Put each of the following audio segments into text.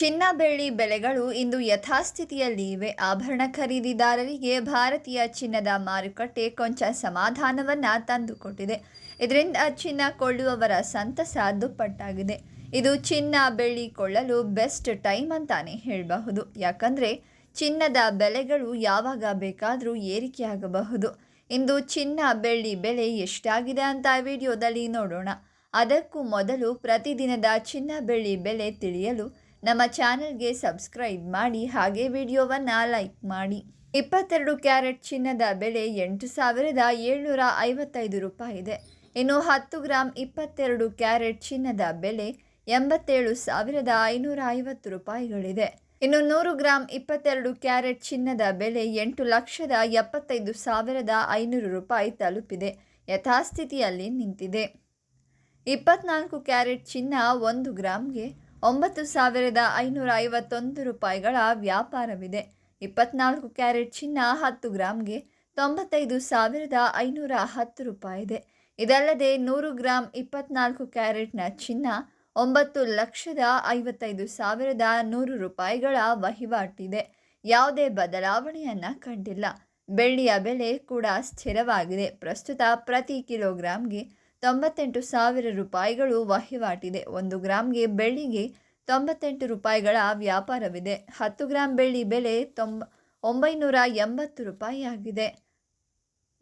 ಚಿನ್ನ ಬೆಳ್ಳಿ ಬೆಲೆಗಳು ಇಂದು ಯಥಾಸ್ಥಿತಿಯಲ್ಲಿ ಇವೆ ಆಭರಣ ಖರೀದಿದಾರರಿಗೆ ಭಾರತೀಯ ಚಿನ್ನದ ಮಾರುಕಟ್ಟೆ ಕೊಂಚ ಸಮಾಧಾನವನ್ನ ತಂದುಕೊಟ್ಟಿದೆ. ಇದರಿಂದ ಚಿನ್ನ ಕೊಳ್ಳುವವರ ಸಂತಸ ದುಪ್ಪಟ್ಟಾಗಿದೆ. ಇದು ಚಿನ್ನ ಬೆಳ್ಳಿ ಕೊಳ್ಳಲು ಬೆಸ್ಟ್ ಟೈಮ್ ಅಂತಾನೆ ಹೇಳಬಹುದು. ಯಾಕಂದ್ರೆ ಚಿನ್ನದ ಬೆಲೆಗಳು ಯಾವಾಗ ಬೇಕಾದರೂ ಏರಿಕೆಯಾಗಬಹುದು ಇಂದು ಚಿನ್ನ ಬೆಳ್ಳಿ ಬೆಲೆ ಎಷ್ಟಾಗಿದೆ ಅಂತ ವಿಡಿಯೋದಲ್ಲಿ ನೋಡೋಣ. ಅದಕ್ಕೂ ಮೊದಲು ಪ್ರತಿದಿನದ ಚಿನ್ನ ಬೆಳ್ಳಿ ಬೆಲೆ ತಿಳಿಯಲು ನಮ್ಮ ಚಾನೆಲ್ಗೆ ಸಬ್ಸ್ಕ್ರೈಬ್ ಮಾಡಿ, ಹಾಗೆ ವಿಡಿಯೋವನ್ನು ಲೈಕ್ ಮಾಡಿ. ಇಪ್ಪತ್ತೆರಡು ಕ್ಯಾರೆಟ್ ಚಿನ್ನದ ಬೆಲೆ ಎಂಟು ಸಾವಿರದ ಏಳ್ನೂರ ಐವತ್ತೈದು ರೂಪಾಯಿ ಇದೆ ಇನ್ನು ಹತ್ತು ಗ್ರಾಂ ಇಪ್ಪತ್ತೆರಡು ಕ್ಯಾರೆಟ್ ಚಿನ್ನದ ಬೆಲೆ ಎಂಬತ್ತೇಳು ಸಾವಿರದ ಐನೂರ ಐವತ್ತು ರೂಪಾಯಿಗಳಿದೆ. ಇನ್ನು ನೂರು ಗ್ರಾಂ ಇಪ್ಪತ್ತೆರಡು ಕ್ಯಾರೆಟ್ ಚಿನ್ನದ ಬೆಲೆ ಎಂಟು ಲಕ್ಷದ ಎಪ್ಪತ್ತೈದು ಸಾವಿರದ ಐನೂರು ರೂಪಾಯಿ ತಲುಪಿದೆ. ಯಥಾಸ್ಥಿತಿಯಲ್ಲಿ ನಿಂತಿದೆ. ಇಪ್ಪತ್ನಾಲ್ಕು ಕ್ಯಾರೆಟ್ ಚಿನ್ನ ಒಂದು ಗ್ರಾಮ್ಗೆ ಒಂಬತ್ತು ಸಾವಿರದ ಐನೂರ ಐವತ್ತೊಂದು ರೂಪಾಯಿಗಳ ವ್ಯಾಪಾರವಿದೆ. ಇಪ್ಪತ್ನಾಲ್ಕು ಕ್ಯಾರೆಟ್ ಚಿನ್ನ ಹತ್ತು ಗ್ರಾಮ್ಗೆ ತೊಂಬತ್ತೈದು ಸಾವಿರದ ಐನೂರ ಹತ್ತು ರೂಪಾಯಿ ಇದೆ ಇದಲ್ಲದೆ ನೂರು ಗ್ರಾಂ ಇಪ್ಪತ್ನಾಲ್ಕು ಕ್ಯಾರೆಟ್ನ ಚಿನ್ನ ಒಂಬತ್ತು ಲಕ್ಷದ ಐವತ್ತೈದು ಸಾವಿರದ ನೂರು ರೂಪಾಯಿಗಳ ವಹಿವಾಟಿದೆ. ಯಾವುದೇ ಬದಲಾವಣೆಯನ್ನು ಕಂಡಿಲ್ಲ. ಬೆಳ್ಳಿಯ ಬೆಲೆ ಕೂಡ ಸ್ಥಿರವಾಗಿದೆ. ಪ್ರಸ್ತುತ ಪ್ರತಿ ಕಿಲೋಗ್ರಾಮ್ಗೆ ತೊಂಬತ್ತೆಂಟು ಸಾವಿರ ರೂಪಾಯಿಗಳು ವಹಿವಾಟಿದೆ. ಒಂದು ಗ್ರಾಮ್ಗೆ ಬೆಳ್ಳಿಗೆ ತೊಂಬತ್ತೆಂಟು ರೂಪಾಯಿಗಳ ವ್ಯಾಪಾರವಿದೆ. ಹತ್ತು ಗ್ರಾಂ ಬೆಳ್ಳಿ ಬೆಲೆ ತೊಂಬ ಒಂಬೈನೂರ ಎಂಬತ್ತು ರೂಪಾಯಿ ಆಗಿದೆ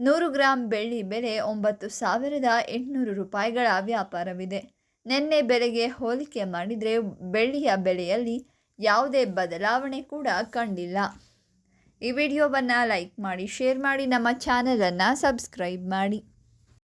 ನೂರು ಗ್ರಾಂ ಬೆಳ್ಳಿ ಬೆಲೆ ಒಂಬತ್ತು ಸಾವಿರದ ಎಂಟುನೂರು ರೂಪಾಯಿಗಳ ವ್ಯಾಪಾರವಿದೆ. ನಿನ್ನೆ ಬೆಲೆಗೆ ಹೋಲಿಕೆ ಮಾಡಿದರೆ ಬೆಳ್ಳಿಯ ಬೆಲೆಯಲ್ಲಿ ಯಾವುದೇ ಬದಲಾವಣೆ ಕೂಡ ಕಂಡಿಲ್ಲ. ಈ ವಿಡಿಯೋವನ್ನು ಲೈಕ್ ಮಾಡಿ, ಶೇರ್ ಮಾಡಿ, ನಮ್ಮ ಚಾನಲನ್ನು ಸಬ್ಸ್ಕ್ರೈಬ್ ಮಾಡಿ.